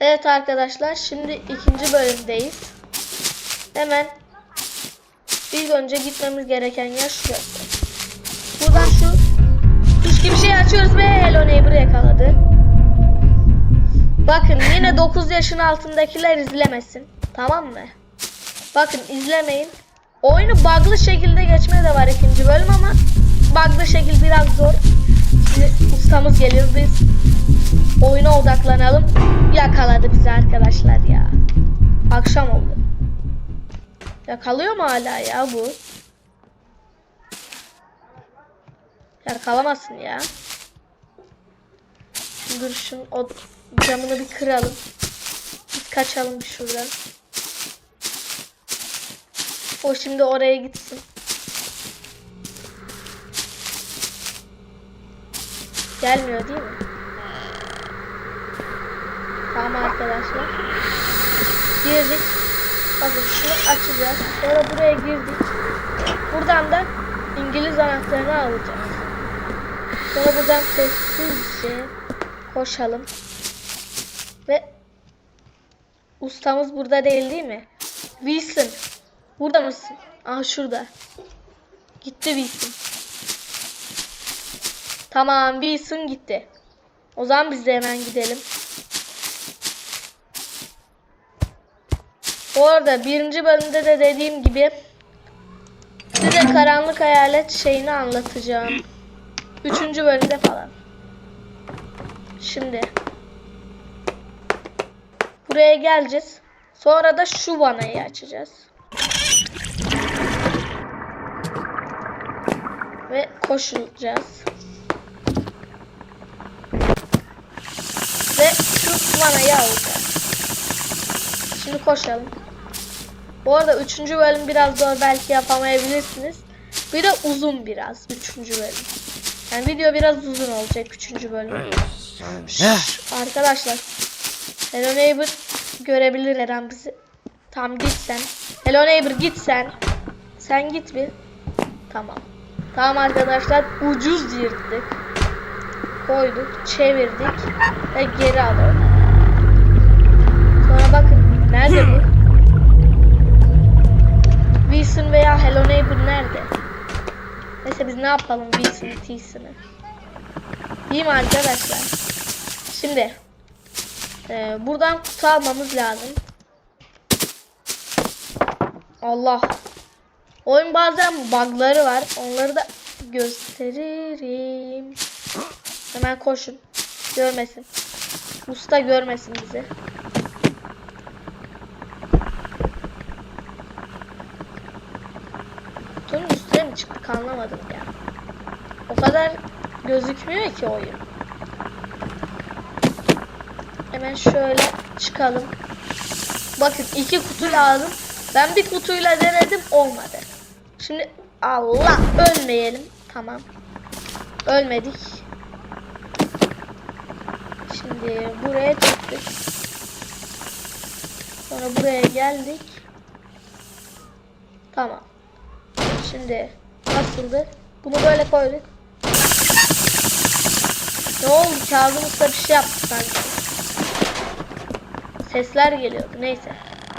Evet arkadaşlar şimdi ikinci bölümdeyiz. Hemen ilk önce gitmemiz gereken yer şurası. Buradan şu üç bir şey açıyoruz ve Hello Neighbor'ı yakaladı. Bakın yine 9 yaşın altındakiler izlemesin. Tamam mı? Bakın izlemeyin. Oyunu bug'lı şekilde geçme de var ikinci bölüm ama bug'lı şekil biraz zor. Şimdi ustamız geliyor biz oyuna odaklanalım. Yakaladı bizi arkadaşlar ya. Akşam oldu. Yakalıyor mu hala ya bu? Yakalamasın ya. Dur şunun o camını bir kıralım. Biz kaçalım şuradan. O şimdi oraya gitsin. Gelmiyor değil mi? Tamam arkadaşlar. Girdik. Bakın şunu açacağız. Sonra buraya girdik. Buradan da İngiliz anahtarını alacağız. Sonra buradan sessizce koşalım. Ve ustamız burada değil değil mi? Wilson. Burada mısın? Aha şurada. Gitti Wilson. Tamam Wilson gitti. O zaman biz de hemen gidelim. Bu arada birinci bölümde de dediğim gibi size karanlık hayalet şeyini anlatacağım. Üçüncü bölümde falan. Şimdi buraya geleceğiz. Sonra da şu vanayı açacağız. Ve koşulacağız. Ve şu vanayı alacağız. Şimdi koşalım. Bu arada üçüncü bölüm biraz zor belki yapamayabilirsiniz. Bir de uzun biraz üçüncü bölüm. Yani video biraz uzun olacak üçüncü bölüm. Şşş, arkadaşlar. Hello Neighbor görebilir her an bizi. Tamam git sen. Hello Neighbor git sen. Sen git bir. Tamam. Tamam arkadaşlar ucuz yırttık. Koyduk, çevirdik ve geri alalım. Sonra bakın nerede bu? Ne yapalım Wilson'ı, T'sini. Değil mi arkadaşlar? Şimdi e, buradan kutu almamız lazım. Allah. Oyun bazen bug'ları var. Onları da gösteririm. Hemen koşun. Görmesin. Usta görmesin bizi. Kutunun mi çıktık anlamadım ya. O kadar gözükmüyor ki oyun. Hemen şöyle çıkalım. Bakın iki kutu lazım. Ben bir kutuyla denedim olmadı. Şimdi Allah ölmeyelim. Tamam. Ölmedik. Şimdi buraya çıktık. Sonra buraya geldik. Tamam. Şimdi nasıldı? Bunu böyle koyduk. Ne oldu? Kağıdımızda bir şey yaptık sanki. Sesler geliyordu. Neyse.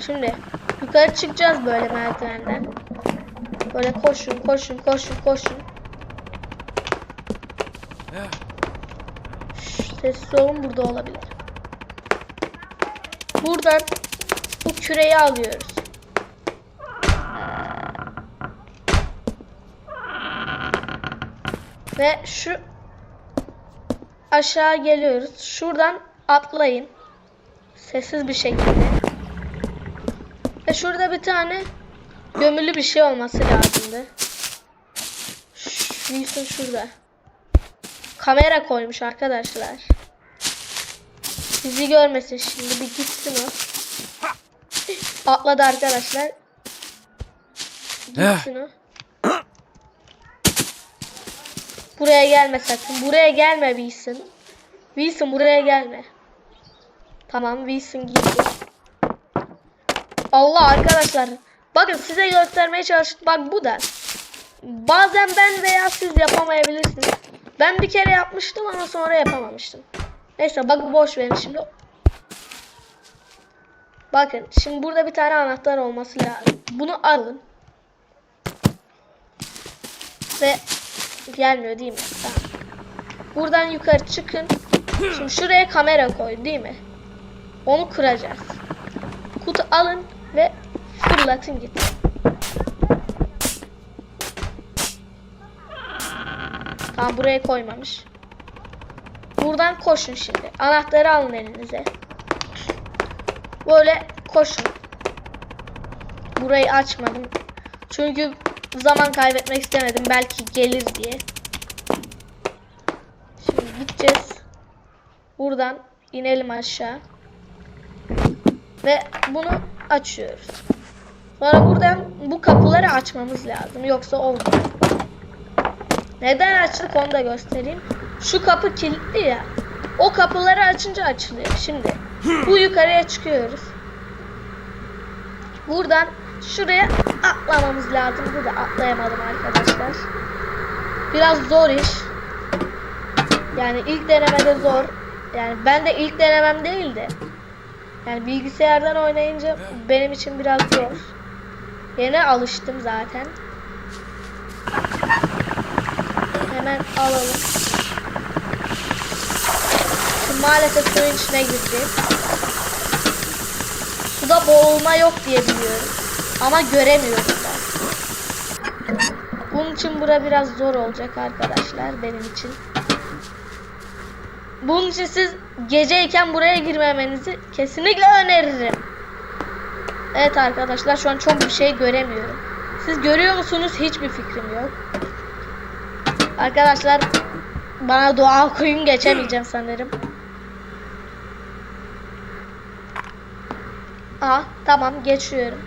Şimdi yukarı çıkacağız böyle merdivenden. Böyle koşun, koşun, koşun, koşun. Sessiz olun burada olabilir. Buradan bu küreyi alıyoruz. Ve şu aşağı geliyoruz. Şuradan atlayın. Sessiz bir şekilde. Ve şurada bir tane gömülü bir şey olması lazımdı. Wilson şurada. Kamera koymuş arkadaşlar. Bizi görmesin şimdi bir gitsin o. Atladı arkadaşlar. Gitsin o. Buraya gelme sakın. Buraya gelme Wilson. Wilson buraya gelme. Tamam Wilson gitti. Allah arkadaşlar. Bakın size göstermeye çalıştım. Bak bu da. Bazen ben veya siz yapamayabilirsiniz. Ben bir kere yapmıştım ama sonra yapamamıştım. Neyse bak boş verin şimdi. Bakın şimdi burada bir tane anahtar olması lazım. Bunu alın. Ve gelmiyor değil mi? Tamam. Buradan yukarı çıkın. Şimdi şuraya kamera koy değil mi? Onu kıracağız. Kutu alın ve fırlatın git. Tamam buraya koymamış. Buradan koşun şimdi. Anahtarı alın elinize. Böyle koşun. Burayı açmadım. Çünkü zaman kaybetmek istemedim. Belki gelir diye. Şimdi gideceğiz. Buradan inelim aşağı. Ve bunu açıyoruz. Sonra buradan bu kapıları açmamız lazım. Yoksa olmaz. Neden açtık onu da göstereyim. Şu kapı kilitli ya. O kapıları açınca açılıyor. Şimdi bu yukarıya çıkıyoruz. Buradan şuraya atlamamız lazım. Burada atlayamadım arkadaşlar. Biraz zor iş. Yani ilk denemede zor. Yani ben de ilk denemem değildi. Yani bilgisayardan oynayınca benim için biraz zor. Yine alıştım zaten. Hemen alalım. Şimdi maalesef suyun içine girdi. Suda boğulma yok diye biliyorum. Ama göremiyorum ben. Bunun için bura biraz zor olacak arkadaşlar benim için. Bunun için siz geceyken buraya girmemenizi kesinlikle öneririm. Evet arkadaşlar şu an çok bir şey göremiyorum. Siz görüyor musunuz? Hiçbir fikrim yok. Arkadaşlar bana dua okuyun geçemeyeceğim sanırım. Aha tamam geçiyorum.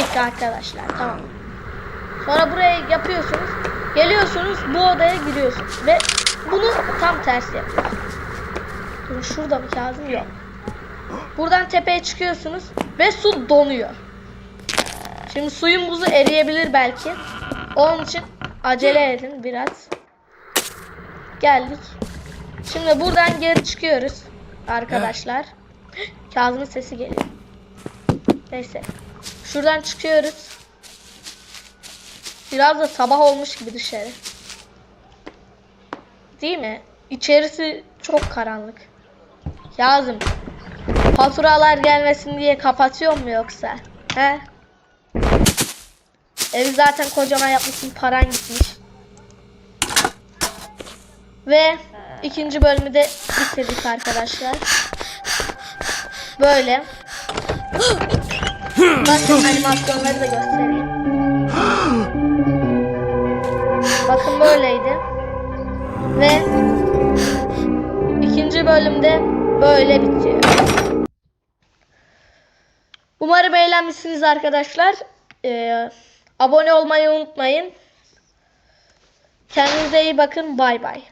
Geçtik arkadaşlar tamam. Sonra buraya yapıyorsunuz. Geliyorsunuz bu odaya giriyorsunuz. Ve bunu tam tersi yapıyorsunuz. Durun şurada mı Kazım? Yok. Buradan tepeye çıkıyorsunuz ve su donuyor. Şimdi suyun buzu eriyebilir belki. Onun için acele edin biraz. Geldik. Şimdi buradan geri çıkıyoruz arkadaşlar. Kazım'ın sesi geliyor. Neyse. Şuradan çıkıyoruz. Biraz da sabah olmuş gibi dışarı. Değil mi? İçerisi çok karanlık. Yazım. Faturalar gelmesin diye kapatıyor mu yoksa? He? Evi zaten kocaman yapmışsın paran gitmiş. Ve ikinci bölümü de bitirdik arkadaşlar. Böyle. Bakın animasyonları da göstereyim. Bakın böyleydi. Ve ikinci bölümde böyle bitiyor. Umarım eğlenmişsiniz arkadaşlar. Ee, abone olmayı unutmayın. Kendinize iyi bakın. Bay bay.